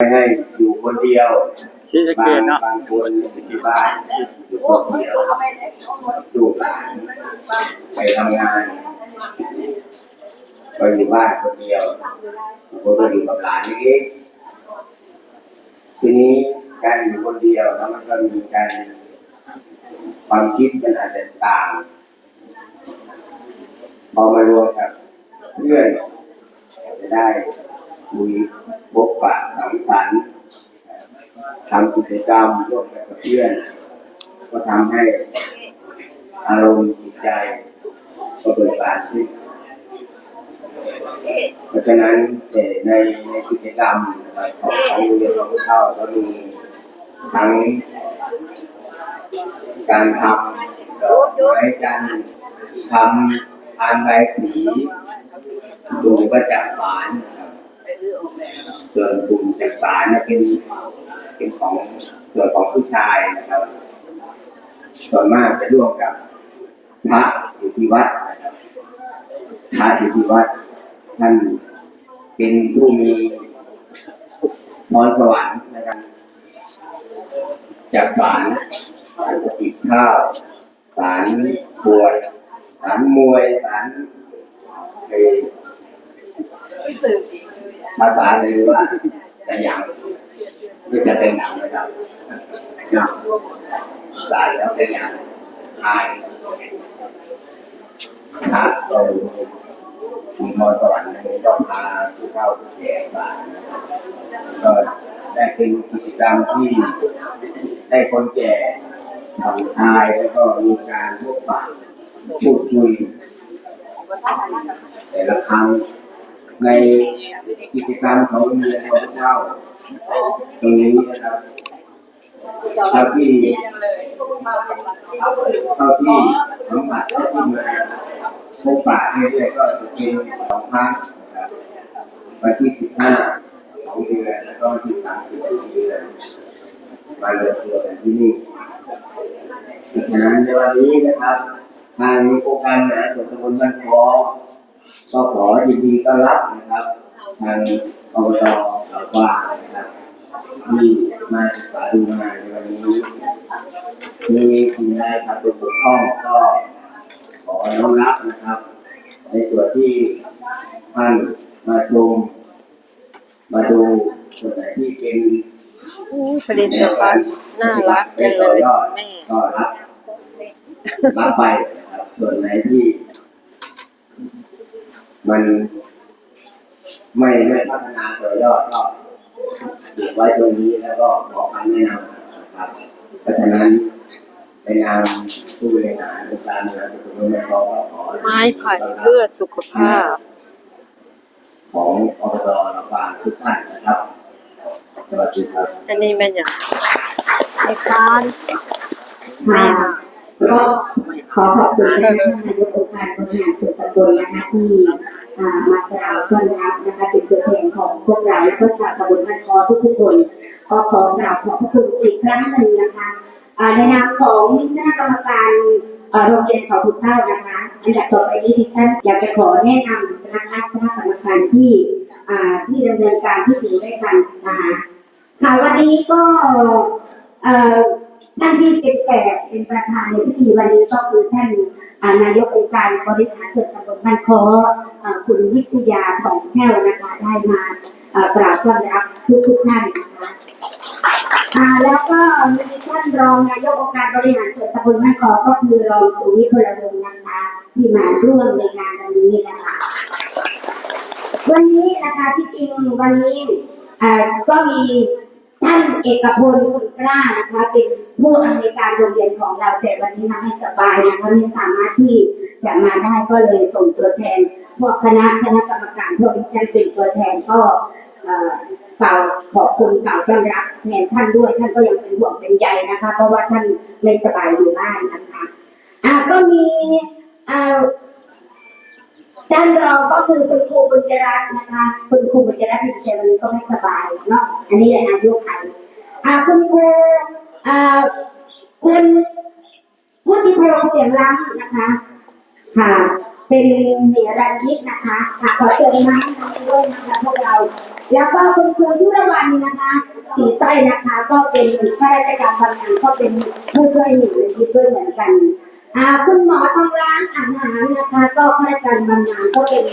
ไม่ให้อยู่คนเดียวซีสะเกตเนาะบางคนซีสะเกที่ตบ้านอยู่คนเดียวลูกหลานไปทำงานก็อยู่บ้านคนเดียวบางคนก็อยู่กับหลานเล็กๆทีนี้การอยู่คนเดียวแล้วมันก็มีการความคิดมันอาจจะต่างพอมารวมกับเพื่อนจะได้ คุยพบปะสังสรรค์ทำกิจกรรมร่วมกับเพื่อน ก็ทำให้อารมณ์จิตใจก็เบิกบานขึ้นเพราะฉะนั้นในในในกิจกรรมนะครับของของโรงเรียนหลวงพ่อเท่าก็มีทั้งการทำดอกไม้การทำทานใบสีดูก็จักษ์สาร ส่วนกลุ่มจักสารนะเป็นเป็นของส่วนของผู้ชายนะครับ ส่วนมากจะร่วมกับพระอยู่ที่วัดนะครับพระอยู่ที่วัดท่านเป็นผู้มีพรสวรรค์นะครับจากสารสารกระติบข้าวสารบวชสารมวยสารเอ่อ ภาษาเลยว่าจะยังที่จะเป็นหนังนะครับนะสารแล้วเป็นอย่างทายครับเรามีพรสวรรค์ในก็พาผู้เข้าผู้แก่มาก็ได้เป็นกิจกรรมที่ได้คนแก่ผ่อนคลายแล้วก็มีการพบปะพูดคุยแต่ละครั้ง ในกิจกรรมของโรงเรียนพระเจ้า ตรงนี้นะครับเท่าที่เท่าที่สัมผัสท่าที่มาพบปะเรื่อยๆก็จะเป็นสองครั้งวันที่สิบห้าของเดือนแล้วก็วันที่สามสิบของเดือนมารวมตัวกันที่นี่ดังนั้นในวันนี้นะครับ ทางโครงการหาส่วนตำบลบ้านคอ ก็ขอยินดีต้อนรับนะครับ ทางอบตเหล่ากวางนะครับที่มาศึกษาดูงานในวันนี้มีสิ่งใดขาดตกบกพร่องก็ขอน้อมรับนะครับ ในส่วนที่ท่านมาชมมาดูส่วนไหนที่เป็นอู้ผลิตภัณฑ์น่ารักจังเลยแม่ก็รับรับไปนะครับส่วนไหนที่ มันไม่ไม่พัฒนาต่อยอดก็เก็บไว้ตรงนี้แล้วก็ขอคำแนะนำนะครับเพราะฉะนั้นในนามผู้บริหารองค์การบริหารส่วนตำบลแม่กลองก็ขอไม้ไผ่เพื่อสุขภาพ ของอบตลำปางทุกท่านนะครับสวัสดีครับอันนี้แม่นอย่างไอ้คานแม่ค่ะก็ ขอขอบคุณท่านนายกองค์การบริหารส่วนตำบลนะคะที่อ่ามากล่าวต้อนรับนะคะเป็นตัวแทนของพวกเราและก็ชาวตำบลบ้านคอทุกๆคนก็ขอกล่าวขอบพระคุณอีกครั้งหนึ่งนะคะอ่าในนามของคณะกรรมการอ่อโรงเรียนเขาทุกเท่านะคะอันดับต่อไปนี้ดิฉันอยากจะขอแนะนำนะคะคณะกรรมการที่อ่าที่ดำเนินการที่อยู่ด้กันนะคะค่ะวันนี้ก็เอ่อ ท่านที่เป็นแขกเป็นประธานในพิธีวันนี้ก็คือท่านนายกองค์การบริหารส่วนตำบลบ้านคอคุณวิทยาของแก้วนะคะได้มาอ่ากราบต้อนรับทุกทุกท่านนะคะแล้วก็มีท่านรองนายกองค์การบริหารส่วนตำบลบ้านคอก็คือรองสุวิพลวงศ์นะคะที่มาร่วมในงานวันนี้นะคะวันนี้นะคะที่จริงวันนี้ก็มี ท่านเอกพลคุณกล้านะคะเป็นผู้อำนวยการโรงเรียนของเราแต่วันนี้มาไม่สบายนะคะไม่สามารถที่จะมาได้ก็เลยส่งตัวแทนพวกคณะคณะกรรมการพวกดิฉันเป็นตัวแทนก็เอ่อกล่าวขอบคุณกล่าวต้อนรับแทนท่านด้วยท่านก็ยังเป็นห่วงเป็นใยนะคะ เพราะว่าท่านไม่สบายอยู่บ้านนะคะอ่าก็มีอ่า ด้านรองก็คือคุณครูบุญจรัตน์นะคะ คุณครูบุญจรัตน์ที่เชียงวันนี้ก็ไม่สบายเนาะอันนี้อายุไขอ่าคุณครูอ่าคุณพุทธิพงษ์เสียงล้ำนะคะ ค่ะ เป็นเนรัญยิกนะคะค่ะขอเชิญมาด้วยนะคะพวกเรา แล้วก็คุณครูยุรวันนะคะสีใต้นะคะ ก็เป็นข้าราชการบำนาญก็เป็นผู้ช่วยหนึ่งในทีด้วยเหมือนกันอ่าคุณหมอทองร้างอาหารนะคะ ก็ข้าราช การบำนาญก็เป็น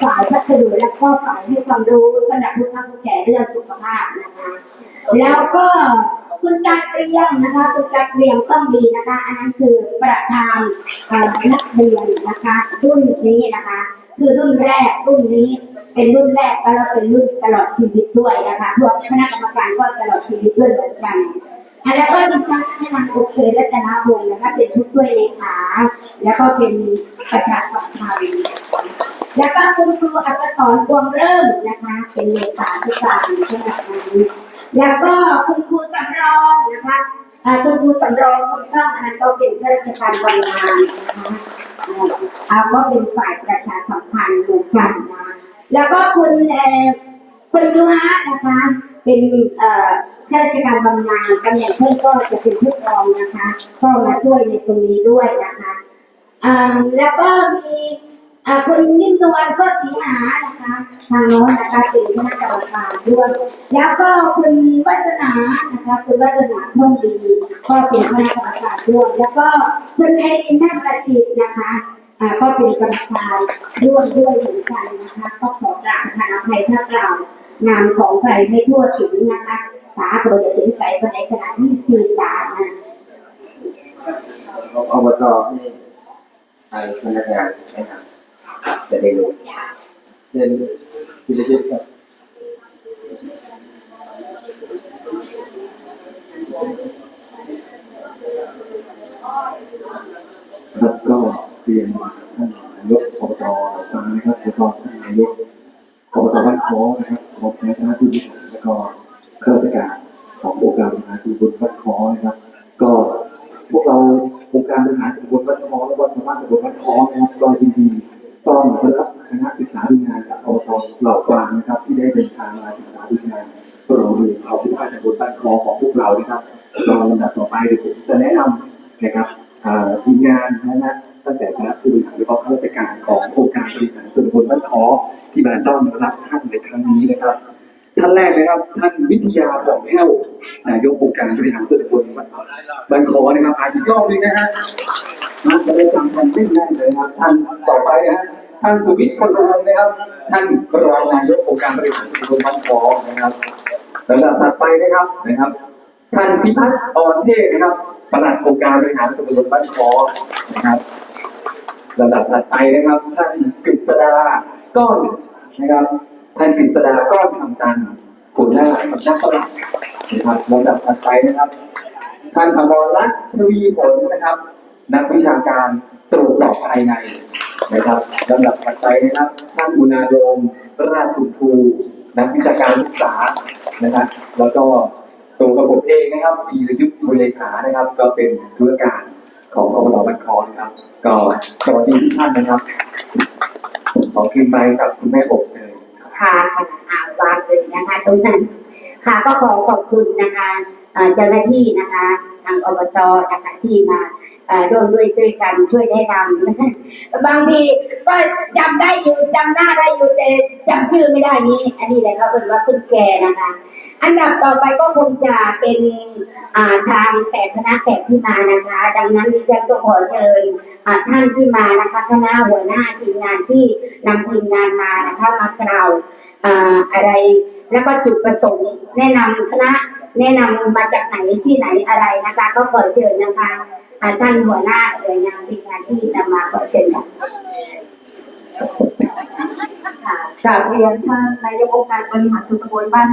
ฝ่ายพัสดุและก็ฝ่ายให้ความรู้สำหรับผู้เฒ่าผู้แก่เรื่องสุขภาพนะคะ แล้วก็คุณจักรเรียงนะคะคุณจักรเรียงต้องมีนะคะ อันนั้นคือประธานนักเรียนนะคะรุ่นนี้นะคะ คือรุ่นแรกรุ่นนี้เป็นรุ่นแรกแล้วเป็นรุ่นตลอดชีวิตด้วยนะคะพวกคณะกรรมการก็ตลอดชีวิตด้วยเหมือนกัน แล้วก็ดิฉันให้นางโอเคและจนาวงศ์นะคะเป็นผู้ช่วยเลขาแล้วก็เป็นประชาสัมพันธ์แล้วก็คุณครูอักษรดวงเริ่มนะคะ เป็นเลขาธิการขณะนั้นแล้วก็คุณครูสำรองนะคะคุณครูสำรองคนช่องอันนั้นก็เป็นข้าราชการบำนาญนะคะอ่าเอาก็เป็นฝ่ายประชาสัมพันธ์เหมือนกันนะแล้วก็คุณเอ่อคุณยุฮะนะคะ เป็นเอ่อข้าราชการบำนาญตำแหน่งเพิ่มก็จะเป็นผู้รองนะคะก็มาช่วยในตรงนี้ด้วยนะคะอ่าแล้วก็มีอ่าคุณนิ่มนวลก็สีหานะคะทางโน้นนะคะเป็นคณะกรรมการด้วยแล้วก็คุณวัฒนานะคะคุณวัฒนาท่องดีก็เป็นคณะกรรมการด้วยแล้วก็คุณไอรินท่าประจิตนะคะอ่าก็เป็นกรรมการร่วมด้วยเหมือนกันนะคะก็ขอกราบประธานอภัยถ้ากล่าว นามของใครไม่ทั่วถึงนะคะสาตัวจะถึงใจในขณะที่สื่อสารนะอบตให้ทางพนักงานนะครับจะได้รู้เช่นพิจิตรครับครับก็เรียนท่านนายกอบตฟังนะครับแล้วก็ท่านนายก อบตบ้านค้อนะครับขอบในคณะผู้บริหารแล้วก็ข้าราชการขององค์การบริหารส่วนตำบลบ้านค้อนะครับ ก็พวกเราองค์การบริหารส่วนตำบลบ้านค้อและก็ชาวบ้านตำบลบ้านค้อนะครับก็ยินดีต้อนรับคณะศึกษาดูงานจากอบตเหล่ากวางนะครับ ที่ได้เดินทางมาศึกษาดูงานก็เราดูเอาที่บ้านตำบลบ้านค้อของพวกเรานะครับตอนลำดับต่อไปเดี๋ยวผมจะแนะนำนะครับทีมงานนะฮะ ตั้งแต่คณะผู้บริหารและข้าราชการขององค์การบริหารส่วนบลบ้านคอที่มาต้อนรับท่านในครั้งนี้นะครับ ท่านแรกนะครับ ท่านวิทยาของแห้วนายกองค์การบริหารส่วนบลบ้านคอนะครับอ่านอีกรอบนึงนะฮะมันจะได้จำกันได้ง่ายเลยนะครับท่านต่อไปนะฮะท่านสุวิทย์คนรวยนะครับ ท่านรองนายกองค์การบริหารส่วนบลบ้านคอนะครับลำดับถัดไปนะครับนะครับท่านพิพัฒน์อ่อนเทศนะครับปลัดองค์การบริหารส่วนตำบลบ้านคอนะครับ ลำดับถัดไปนะครับ ท่านกฤษดาก้อนนะครับท่านกฤษดาก้อนคำตันหัวหน้าสำนักปลัดนะครับลำดับถัดไปนะครับ ท่านอมรรัตน์ทวีผลนะครับ นักวิชาการตรวจสอบภายในนะครับลำดับถัดไปนะครับ ท่านอุณาโดมราชชุมพูนักวิชาการศึกษานะครับ แล้วก็ตัวกระผมเองนะครับปีรยุทธ์บุญเลขานะครับ ก็เป็นธุรการ ของอบตบ้านคอนะครับ ก็สวัสดีทุกท่านนะครับ ขอคืนไปกับคุณแม่อบเลยค่ะอ่าวางเลยนะคะตรงนั้นค่ะก็ขอขอบคุณนะคะเจ้าหน้าที่นะคะ ทางอบจนะคะที่มาอ่อร่วมด้วยช่วยกันช่วยแนะนำบางทีก็จำได้อยู่จำหน้าได้อยู่แต่จำชื่อไม่ได้นี้ อันนี้แหละเขาเป็นว่าขึ้นแกนะคะ อันดับต่อไปก็คงจะเป็นอ่าทางแขกคณะแขกที่มานะคะ ดังนั้นดิฉันก็ขอเชิญอ่าท่านที่มานะคะคณะหัวหน้าทีมงานที่นำทีมงานมานะคะมากล่าวอ่าอะไรแล้วก็จุดประสงค์ แนะนำคณะแนะนำมาจากไหนที่ไหนอะไรนะคะ ก็ขอเชิญนะคะอ่าท่านหัวหน้าเอ่ยนามทีมงานที่นำมาขอเชิญค่ะค่ะกราบเรียนท่านนายกองค์การบริหารส่วนตำบลบ้าน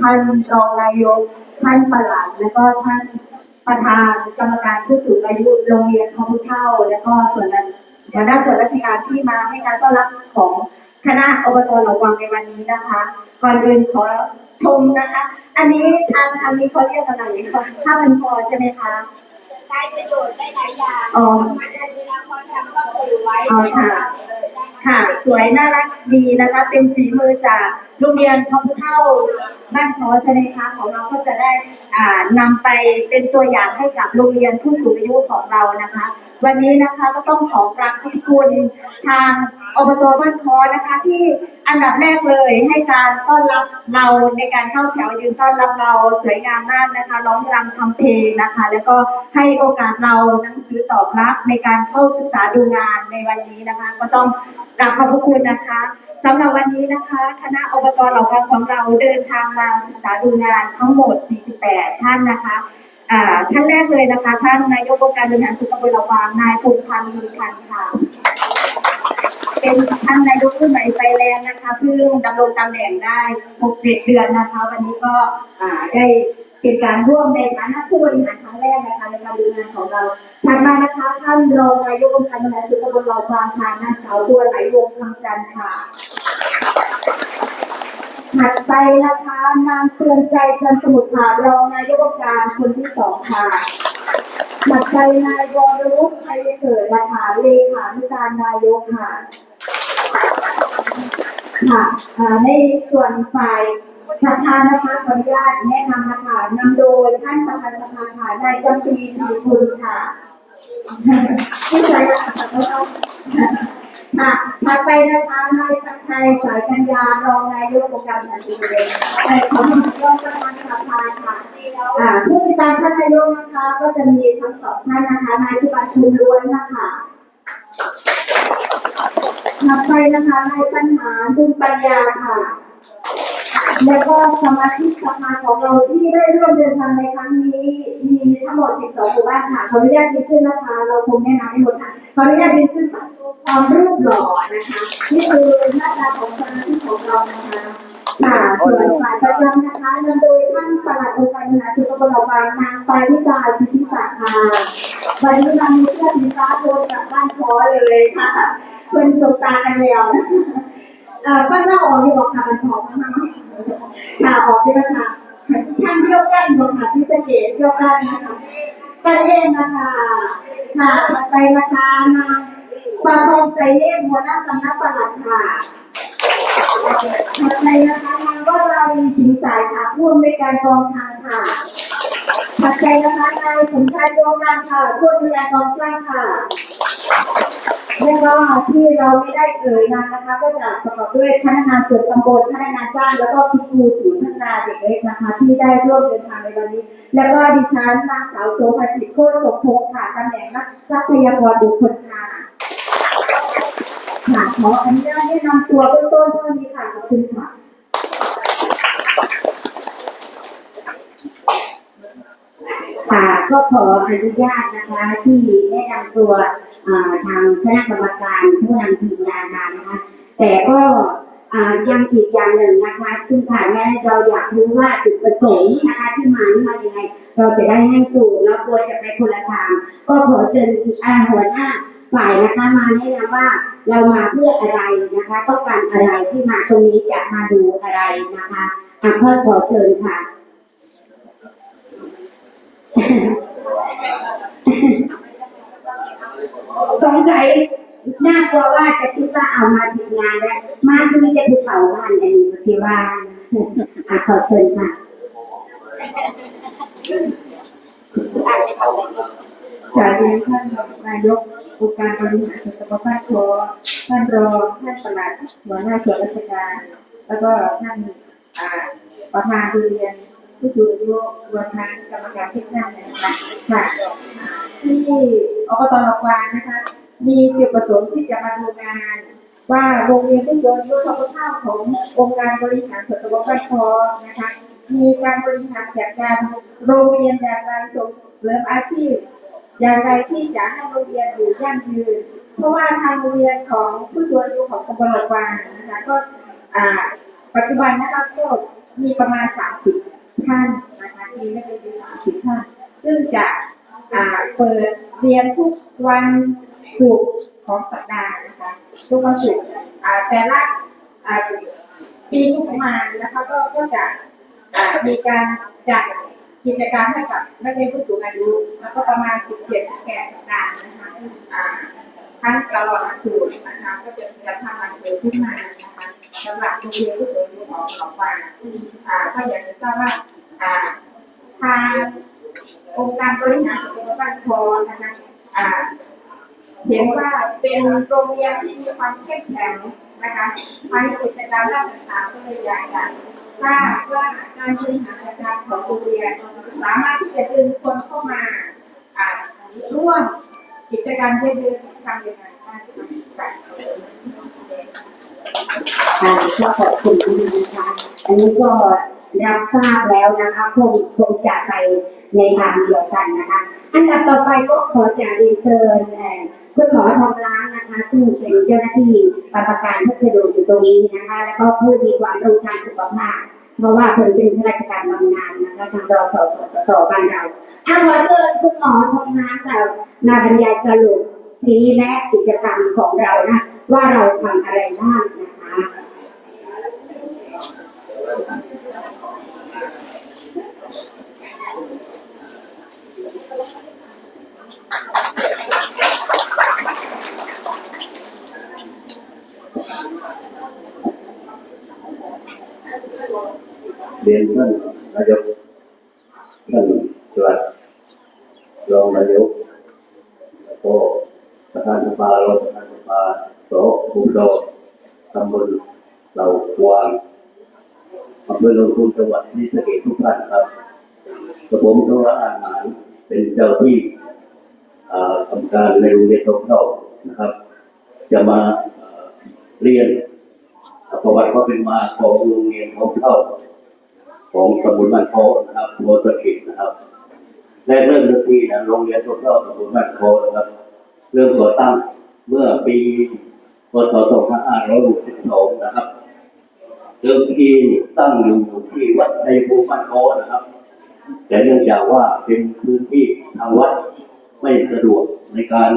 ท่านรองนายก ท่านประหลัดแล้วก็ท่านประธานกรรมการผู้สูงอายุโรงเรียนของผู้เฒ่า แล้วก็ส่วนนั้นหัวหน้าส่วนราชการที่มาให้การต้อนรับของคณะอบตหนองวังในวันนี้นะคะ ก่อนอื่นขอชมนะคะ อันนี้ทางทางนี้เขาเรียกอะไรคะถ้ามันพอใช่ไหมคะ ใช้ประโยชน์ได้หลายอย่างอ๋อมันเวลาพอทำก็สื่อไว้อ๋อค่ะเออได้ไหมค่ะ สวยน่ารักดีนะคะ เป็นฝีมือจากโรงเรียนทองเท่าบ้านคอใช่ไหมคะของเราก็จะได้อ่านำไปเป็นตัวอย่างให้กับโรงเรียนผู้สูงอายุของเรานะคะ วันนี้นะคะก็ต้องขอกราบขอบคุณทาง อบตบ้านคอนะคะ ที่อันดับแรกเลยให้การต้อนรับเราในการเข้าแถวยืนต้อนรับเราสวยงามมากนะคะร้องรำทำเพลงนะคะ แล้วก็ให้โอกาสเราหนังสือตอบรับในการเข้าศึกษาดูงานในวันนี้นะคะ ก็ต้องกราบขอบพระคุณนะคะสำหรับวันนี้นะคะ คณะอบตเหล่าพันของเราเดินทางมาศึกษาดูงานทั้งหมด 48 ท่านนะคะอ่าท่านแรกเลยนะคะ ท่านนายกองค์การบริหารส่วนตำบลเหละวางนายพงษ์พันธ์มีคันธ์ค่ะ เป็นท่านนายกรุ่นใหม่ไฟแรงนะคะเพิ่งดำรงตำแหน่งได้6เดือนนะคะ วันนี้ก็ได้เป็นการร่วมในฐานะผู้บริหารครั้งแรกนะคะในการดูงานของเราถัดมานะคะท่านรองนายกองค์การบริหารส่วนตำบลละวางค่ะนางสาวบัวไหลวงคำจันทร์ค่ะถัดไปนะคะนางเตือนใจจันสมุทรค่ะรองนายกองค์การคนที่สองค่ะถัดไปนายวรวุฒิไทยเกิดนะคะเลขาธิการนายกค่ะ ค่ะในส่วนฝ่ายประธานนะคะขออนุญาตแนะนำนะคะนำโดยท่านประธานสภาค่ะนายจำปีศรีคุณค่ะผู้ใจค่ะค่ะถัดไปนะคะนายสักชัยสายกัญญารองนายกองค์การสันติเวชขอขอบคุณรองประธานสภาค่ะอ่าผู้ติดตามท่านนายกนะคะ ก็จะมีทั้งสองท่านนะคะนายสุบันทุนล้วนนะคะ นับไปนะคะในปัญหาคุณปัญญาค่ะ แล้วก็สมาชิกสภาของเราที่ได้ร่วมเดินทางในครั้งนี้ มีทั้งหมด 12 หมู่บ้านค่ะขออนุญาตยืนขึ้นนะคะ เราคงแนะนำให้หมดค่ะขออนุญาตยืนขึ้นค่ะความรูปหล่อนะคะ นี่คือหน้าตาของสมาชิกของเรานะคะ ค่ะส่วนฝ่ายประจำนะคะนำโดยท่านปลัดองค์การบริหารส่วนตำบลเหล่าบางนางปาริกาสิทธิศักดิ์ค่ะวันนี้เรามีเสื้อสีฟ้าโดนกลับบ้านพอเลยค่ะเพื่อนสบตากันแล้วเอ่อก็น่าออกอยู่บอกค่ะมันพอมากๆค่ะออกด้วยนะคะท่านเที่ยวกันบอกค่ะที่เสด็จเที่ยวกันนะคะ สำนักปลัดค่ะถัดไปนะคะนางวราวีสิงสายค่ะผู้อำนการกองทางค่ะถัดไปนะคะนายสมชายโยงานค่ะผู้อำนการกองช่างค่ะแล้วก็ที่เราไม่ได้เอ่ยนามนะคะ ก็จะประกอบด้วยพนักงานส่วนตำบลพนักงานจ้างแล้วก็คุณครูศูนย์พัฒนาเด็กเล็กนะคะ ที่ได้ร่วมเดินทางในวันนี้ แล้วก็ดิฉันนางสาวโสภาจิตโคตรสมพงศ์ค่ะตำแหน่งนักทรัพยากรบุคคลค่ะ ค่ะขออนุญาตแนะนำตัวเบื้องต้นเท่านี้ค่ะขอบคุณค่ะค่ะก็ขออนุญาตนะคะที่แนะนำตัวทางคณะกรรมการผู้นำทีมงานมานะคะ แต่ก็ ยังอีกอย่างหนึ่งนะคะ ซึ่งค่ะแม่เราอยากรู้ว่าจุดประสงค์นะคะที่มานี่มายังไง เราจะได้ให้สูตรแล้วตัวจะไปคนละทางก็ขอเชิญอ่าหัวหน้าฝ่ายนะคะมาแนะนำว่าเรามาเพื่ออะไรนะคะต้องการอะไรที่มาตรงนี้จะมาดูอะไรนะคะอะก็ขอเชิญค่ะสงสัย น่ากลัวว่าจะคิดว่าเอามาผิดงานแล้ว มาที่นี่จะถูกเผาบ้านอันนี้ก็สิว่าอะขอเชิญค่ะจากเรียนท่านนายกองค์การบริหารส่วนตำบลบ้านโพท่านรองท่านปลัดหัวหน้าส่วนราชการ แล้วก็ท่านประธานโรงเรียนผู้สูงอายุรวมทั้งกรรมการทุกท่านนะคะค่ะที่อบตหลอกวางนะคะ มีจุดประสงค์ที่จะมาดูงาน ว่าโรงเรียนผู้สูงอายุทบเท่าขององค์การบริหารส่วนตำบลบ้านโพนะคะมีการบริหารจัดการโรงเรียนอย่างไรส่งเสริมอาชีพ อย่างไรที่จะให้โรงเรียนอยู่ยั่งยืน เพราะว่าทางโรงเรียนของผู้สูงอายุของตำบลหลวางนะคะก็อ่าปัจจุบันนะคะก็มีประมาณ 30 ท่านนะคะมีนักเรียน30ท่านซึ่งจะอ่าเปิดเรียนทุกวัน ศุกร์ของสัปดาห์นะคะทุกวันศุกร์แต่ละอ่าปีงบประมาณนะคะก็ก็จะมีการจัดกิจกรรมให้กับนักเรียนผู้สูงอายุแล้วก็ประมาณ 17 18สัปดาห์นะคะทั้งตลอดหลักสูตรนะคะก็จะจัดทำหลักสูตรขึ้นมานะคะสำหรับโรงเรียนผู้สูงอายุของของฟางอ่าก็อยากจะทราบว่าอ่าทางองค์การบริหารส่วนตำบลบ้านคอนะคะอ่า เห็นว่าเป็นโรงเรียนที่มีความเข้มแข็งนะคะทางกิจการมด้านต่างๆก็เลยอยากจะทราบว่าการบริหารจัดการของโรงเรียนสามารถที่จะดึงคนเข้ามาอ่าร่วมกิจกรรมเยอะๆทำยังไงบ้างคะค่ะก็ขอบคุณนะคะอันนี้ก็รับทราบแล้วนะคะคงคงจะไปในทางเดียวกันนะคะ อันดับต่อไปก็ขอจะเรียนเชิญ เอ่อคุณหมอทองล้างนะคะซึ่งเป็นเจ้าหน้าที่ปฏิบัติการพัสดุอยู่ตรงนี้นะคะ แล้วก็ผู้มีความรู้ทางสุขภาพเพราะว่าเพิ่นเป็นข้าราชการบำนาญนะคะทางรอสอสอบ้านเราอะขอเชิญคุณหมอทองล้างกับมาบรรยายสรุปชี้แนะกิจกรรมของเรานะ ว่าเราทำอะไรบ้างนะคะ เรียนท่านนายกท่านจวดรองนายกแล้วก็ประธานสภารองประธานสภาสภูโดตำบลเหล่ากวางอำเภอลงทุนจังหวัดนิสเกตทุกท่านครับกระผมทั้งร้านอาหารเป็นเจ้าที่ ทำการในโรงเรียนทงเข้านะครับ จะมาเรียนประวัติความเป็นมาของโรงเรียนทงเข้าของตำบลบ้านโพนะครับโมสกิจนะครับแรกเริ่มเรื่องที่นะโรงเรียนทั่วๆตำบลบ้านโพนะครับ เริ่มก่อตั้งเมื่อปีพศ2562นะครับเดิมทีตั้งอยู่ที่วัดในภูมิบ้านโพนะครับ แต่เนื่องจากว่าเป็นพื้นที่ทางวัด ไม่สะดวกในการ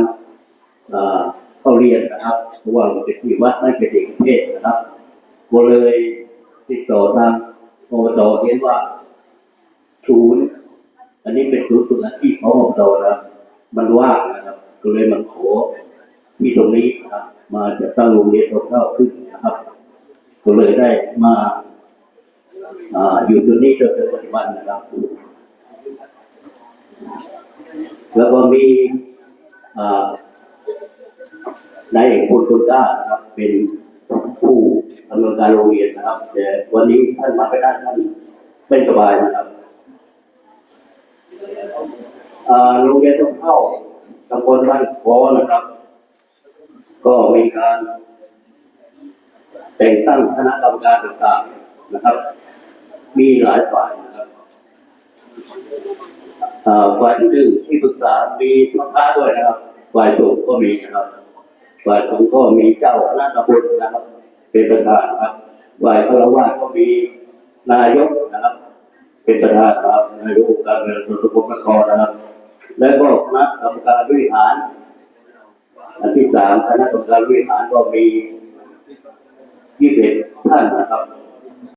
เข้าเรียนนะครับเพราะว่าเป็นที่วัดไม่เป็นเอกเทศนะครับก็เลยติดต่อทางอบตเห็นว่าศูนย์อันนี้เป็นศูนย์ฝึกอาชีพของอบตนะครับ มันว่างนะครับก็เลยมาขอที่ตรงนี้นะครับมาจะตั้งโรงเรียนตัวเข้าขึ้นนะครับก็เลยได้มาอ่าอยู่ตรงนี้จนถึงปัจจุบันนะครับ แล้วก็มีนายเอกพลคนกล้าครับเป็นผู้ดำเนินการโรงเรียนนะครับ แต่วันนี้ท่านมาไม่ได้ท่านไม่สบายนะครับโรงเรียนต้องเข้าตำบลบ้านคอนะครับ ก็มีการแต่งตั้งคณะกรรมการต่างๆนะครับ มีหลายฝ่ายนะครับ ฝ่ายที่หนึ่งที่ปรึกษามีมะพร้าด้วยนะครับฝ่ายสูงก็มีนะครับฝ่ายสูงก็มีเจ้าคณะตำบลนะครับ เป็นประธานครับฝ่ายพลวาสก็มีนายกนะครับ เป็นประธานครับนายกการเงินส่วนตำบลนครนะครับ และก็คณะกรรมการบริหารอันที่สามคณะกรรมการบริหารก็มียี่สิบท่านนะครับ